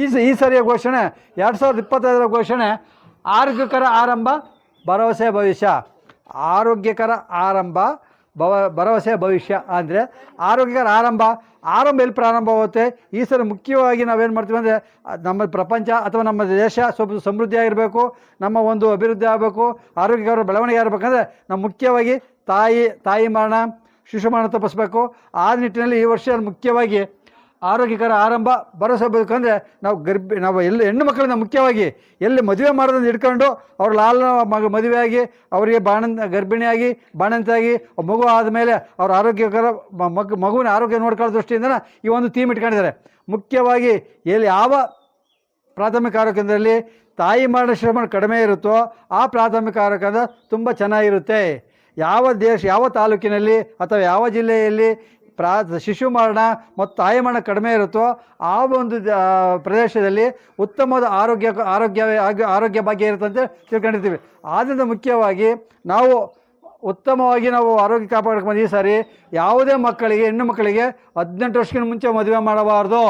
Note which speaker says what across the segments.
Speaker 1: ಈ ಈ ಸರಿಯ ಘೋಷಣೆ, ಎರಡು ಸಾವಿರದ ಇಪ್ಪತ್ತೈದರ ಘೋಷಣೆ, ಆರೋಗ್ಯಕರ ಆರಂಭ, ಭರವಸೆ ಭವಿಷ್ಯ. ಆರೋಗ್ಯಕರ ಆರಂಭ, ಭವ ಭರವಸೆ ಭವಿಷ್ಯ ಅಂದರೆ ಆರೋಗ್ಯಕರ ಆರಂಭ ಆರಂಭ ಎಲ್ಲಿ ಪ್ರಾರಂಭವಾಗುತ್ತೆ ಈ ಸಲ ಮುಖ್ಯವಾಗಿ ನಾವೇನು ಮಾಡ್ತೀವಿ ಅಂದರೆ, ನಮ್ಮ ಪ್ರಪಂಚ ಅಥವಾ ನಮ್ಮ ದೇಶ ಸ್ವಲ್ಪ ಸಮೃದ್ಧಿ ಆಗಿರಬೇಕು, ನಮ್ಮ ಒಂದು ಅಭಿವೃದ್ಧಿ ಆಗಬೇಕು, ಆರೋಗ್ಯಕರ ಬೆಳವಣಿಗೆ ಆಗಬೇಕಂದ್ರೆ ನಾವು ಮುಖ್ಯವಾಗಿ ತಾಯಿ ತಾಯಿ ಮರಣ ಶಿಶು ಮರಣ ತಪ್ಪಿಸ್ಬೇಕು ಆ ನಿಟ್ಟಿನಲ್ಲಿ ಈ ವರ್ಷ ಮುಖ್ಯವಾಗಿ ಆರೋಗ್ಯಕರ ಆರಂಭ. ಭರವಸೆ ಅಂದರೆ ನಾವು ಗರ್ಭಿ, ನಾವು ಎಲ್ಲಿ, ಹೆಣ್ಣು ಮಕ್ಕಳನ್ನ ಮುಖ್ಯವಾಗಿ ಎಲ್ಲಿ ಮದುವೆ ಮಾಡೋದನ್ನು ಹಿಡ್ಕೊಂಡು ಅವ್ರ ಲಾಲ ಮಗ ಮದುವೆಯಾಗಿ, ಅವರಿಗೆ ಬಾಣಂತ, ಗರ್ಭಿಣಿಯಾಗಿ, ಬಾಣಂತಿಯಾಗಿ, ಮಗು ಆದಮೇಲೆ ಅವ್ರ ಆರೋಗ್ಯಕರ ಮಗು, ಮಗುವಿನ ಆರೋಗ್ಯ ನೋಡ್ಕೊಳ್ಳೋ ದೃಷ್ಟಿಯಿಂದ ಈ ಒಂದು ಥೀಮ್ ಇಟ್ಕೊಂಡಿದ್ದಾರೆ. ಮುಖ್ಯವಾಗಿ ಎಲ್ಲಿ ಯಾವ ಪ್ರಾಥಮಿಕ ಆರೋಗ್ಯ ಕೇಂದ್ರದಲ್ಲಿ ತಾಯಿ ಮರಣ ಶ್ರಮ ಕಡಿಮೆ ಇರುತ್ತೋ ಆ ಪ್ರಾಥಮಿಕ ಆರೋಗ್ಯ ಕೇಂದ್ರ ತುಂಬ ಚೆನ್ನಾಗಿರುತ್ತೆ. ಯಾವ ದೇಶ, ಯಾವ ತಾಲೂಕಿನಲ್ಲಿ ಅಥವಾ ಯಾವ ಜಿಲ್ಲೆಯಲ್ಲಿ ಪ್ರಾ, ಶಿಶು ಮರಣ ಮತ್ತು ತಾಯಿ ಮರಣ ಕಡಿಮೆ ಇರುತ್ತೋ ಆ ಒಂದು ಪ್ರದೇಶದಲ್ಲಿ ಉತ್ತಮವಾದ ಆರೋಗ್ಯ ಆರೋಗ್ಯ ಆರೋಗ್ಯ ಭಾಗ್ಯ ಇರುತ್ತಂತೆ ತಿಳ್ಕೊಂಡಿರ್ತೀವಿ. ಆದ್ದರಿಂದ ಮುಖ್ಯವಾಗಿ ನಾವು ಉತ್ತಮವಾಗಿ ನಾವು ಆರೋಗ್ಯ ಕಾಪಾಡ್ಕೊಂಡು ಈ ಸಾರಿ ಯಾವುದೇ ಮಕ್ಕಳಿಗೆ, ಹೆಣ್ಣು ಮಕ್ಕಳಿಗೆ ಹದಿನೆಂಟು ವರ್ಷಕ್ಕಿಂತ ಮುಂಚೆ ಮದುವೆ ಮಾಡಬಾರ್ದು.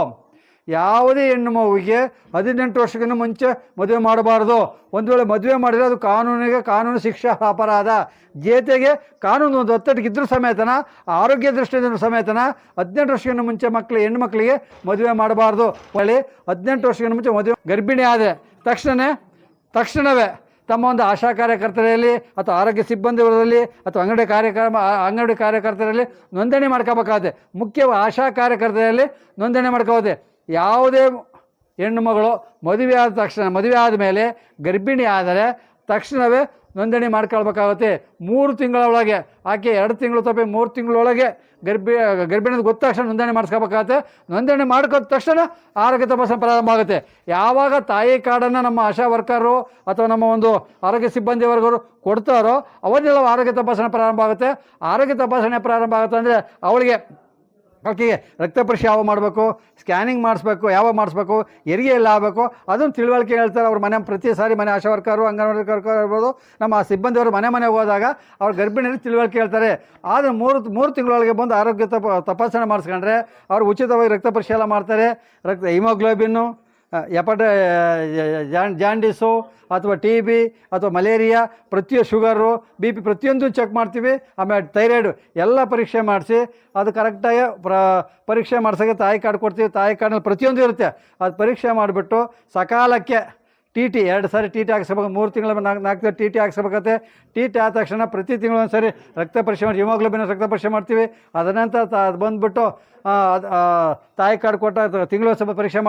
Speaker 1: ಯಾವುದೇ ಹೆಣ್ಣು ಮಗುವಿಗೆ ಹದಿನೆಂಟು ವರ್ಷಕ್ಕಿಂತ ಮುಂಚೆ ಮದುವೆ ಮಾಡಬಾರ್ದು. ಒಂದು ವೇಳೆ ಮದುವೆ ಮಾಡಿದರೆ ಅದು ಕಾನೂನಿಗೆ ಕಾನೂನು ಶಿಕ್ಷಾ ಅಪರಾಧ. ಜೇತೆಗೆ ಕಾನೂನು ಒಂದು ಒತ್ತಡಕ್ಕಿದ್ರೂ ಸಮೇತನ, ಆರೋಗ್ಯ ದೃಷ್ಟಿಯಿಂದ ಸಮೇತನ, ಹದಿನೆಂಟು ವರ್ಷಕ್ಕಿಂತ ಮುಂಚೆ ಮಕ್ಕಳು ಹೆಣ್ಣು ಮಕ್ಕಳಿಗೆ ಮದುವೆ ಮಾಡಬಾರ್ದು. ಒಳ್ಳೆ ಹದಿನೆಂಟು ವರ್ಷಕ್ಕಿಂತ ಮುಂಚೆ ಮದುವೆ ಗರ್ಭಿಣಿ ಆದರೆ ತಕ್ಷಣವೇ ತಕ್ಷಣವೇ ತಮ್ಮ ಒಂದು ಆಶಾ ಕಾರ್ಯಕರ್ತರಲ್ಲಿ ಅಥವಾ ಆರೋಗ್ಯ ಸಿಬ್ಬಂದಿವರಲ್ಲಿ ಅಥವಾ ಅಂಗಡಿ ಕಾರ್ಯಕ್ರಮ, ಅಂಗಡಿ ಕಾರ್ಯಕರ್ತರಲ್ಲಿ ನೋಂದಣಿ ಮಾಡ್ಕೋಬೇಕಾಗುತ್ತೆ ಮುಖ್ಯವಾಗಿ ಆಶಾ ಕಾರ್ಯಕರ್ತರಲ್ಲಿ ನೋಂದಣಿ ಮಾಡ್ಕೋಬೋದು ಯಾವುದೇ ಹೆಣ್ಣು ಮಗಳು ಮದುವೆ ಆದ ತಕ್ಷಣ, ಮದುವೆ ಆದಮೇಲೆ ಗರ್ಭಿಣಿ ಆದರೆ ತಕ್ಷಣವೇ ನೋಂದಣಿ ಮಾಡ್ಕೊಳ್ಬೇಕಾಗುತ್ತೆ. ಮೂರು ತಿಂಗಳ ಒಳಗೆ, ಆಕೆ ಎರಡು ತಿಂಗಳು ತಪ್ಪಿ ಮೂರು ತಿಂಗಳೊಳಗೆ ಗರ್ಭಿ ಗರ್ಭಿಣಿ ಗೊತ್ತ ತಕ್ಷಣ ನೋಂದಣಿ ಮಾಡಿಸ್ಕೋಬೇಕಾಗತ್ತೆ. ನೋಂದಣಿ ಮಾಡ್ಕೋದ ತಕ್ಷಣ ಆರೋಗ್ಯ ತಪಾಸಣೆ ಪ್ರಾರಂಭ ಆಗುತ್ತೆ. ಯಾವಾಗ ತಾಯಿ ಕಾರ್ಡನ್ನು ನಮ್ಮ ಆಶಾ ವರ್ಕರು ಅಥವಾ ನಮ್ಮ ಒಂದು ಆರೋಗ್ಯ ಸಿಬ್ಬಂದಿ ವರ್ಗರು ಕೊಡ್ತಾರೋ, ಅವನ್ನೆಲ್ಲ ಆರೋಗ್ಯ ತಪಾಸಣೆ ಪ್ರಾರಂಭ ಆಗುತ್ತೆ. ಆರೋಗ್ಯ ತಪಾಸಣೆ ಪ್ರಾರಂಭ ಆಗುತ್ತೆ ಅಂದರೆ ಅವಳಿಗೆ ಆಕೆಗೆ ರಕ್ತ ಪರೀಕ್ಷೆ ಯಾವಾಗ ಮಾಡಬೇಕು? ಸ್ಕ್ಯಾನಿಂಗ್ ಮಾಡಿಸ್ಬೇಕು ಯಾವಾಗ ಮಾಡಿಸ್ಬೇಕು? ಹೆರಿಗೆ ಎಲ್ಲ ಆಗಬೇಕು? ಅದನ್ನು ತಿಳುವಳಿಕೆ ಹೇಳ್ತಾರೆ ಅವ್ರ ಮನೆ, ಪ್ರತಿ ಸಾರಿ ಮನೆ ಆಶಾ ವರ್ಕರು, ಅಂಗನವಾಡಿ ವರ್ಕರ್ ಇರ್ಬೋದು. ನಮ್ಮ ಸಿಬ್ಬಂದಿಯವರು ಮನೆ ಮನೆಗೆ ಹೋದಾಗ ಅವ್ರ ಗರ್ಭಿಣಿಯಲ್ಲಿ ತಿಳುವಳಿಕೆ ಹೇಳ್ತಾರೆ. ಆದರೆ ಮೂರು ಮೂರು ತಿಂಗಳೊಳಗೆ ಬಂದು ಆರೋಗ್ಯ ತಪ, ತಪಾಸಣೆ ಮಾಡಿಸ್ಕೊಂಡ್ರೆ ಅವ್ರು ಉಚಿತವಾಗಿ ರಕ್ತ ಪರೀಕ್ಷೆ ಎಲ್ಲ ಮಾಡ್ತಾರೆ. ರಕ್ತ ಹಿಮೋಗ್ಲೋಬಿನ್ನು ಎಪಟ ಜಾಂಡೀಸು ಅಥವಾ ಟಿ ಬಿ ಅಥವಾ ಮಲೇರಿಯಾ ಪ್ರತಿಯೊ ಶುಗರು ಬಿ ಪಿ ಪ್ರತಿಯೊಂದು ಚೆಕ್ ಮಾಡ್ತೀವಿ. ಆಮೇಲೆ ಥೈರಾಯ್ಡು ಎಲ್ಲ ಪರೀಕ್ಷೆ ಮಾಡಿಸಿ, ಅದು ಕರೆಕ್ಟಾಗಿ ಪ್ರ, ಪರೀಕ್ಷೆ ಮಾಡ್ಸೋಕ್ಕೆ ತಾಯಿ ಕಾರ್ಡ್ ಕೊಡ್ತೀವಿ. ತಾಯಿ ಕಾರ್ಡ್ನಲ್ಲಿ ಪ್ರತಿಯೊಂದು ಇರುತ್ತೆ. ಅದು ಪರೀಕ್ಷೆ ಮಾಡಿಬಿಟ್ಟು ಸಕಾಲಕ್ಕೆ ಟಿ ಟಿ ಎರಡು ಸಾರಿ ಟಿ ಟಿ ಹಾಕ್ಸ್ಬೇಕು. ಮೂರು ತಿಂಗಳ ನಾಲ್ಕು ನಾಲ್ಕು ಟಿ ಟಿ ಹಾಕ್ಸ್ಬೇಕತ್ತೆ. ಟಿ ಟಿ ಆದ ತಕ್ಷಣ ಪ್ರತಿ ತಿಂಗಳು ಸರಿ ರಕ್ತ ಪರೀಕ್ಷೆ ಮಾಡಿ ಹಿಮೋಗ್ಲೋಬಿನ ರಕ್ತ ಪರೀಕ್ಷೆ ಮಾಡ್ತೀವಿ. ಅದನಂತರ ಅದು ಬಂದುಬಿಟ್ಟು ತಾಯಿ ಕಾರ್ಡ್ ಕೊಟ್ಟ ತಿಂಗಳು ಸ್ವಲ್ಪ ಪರೀಕ್ಷೆ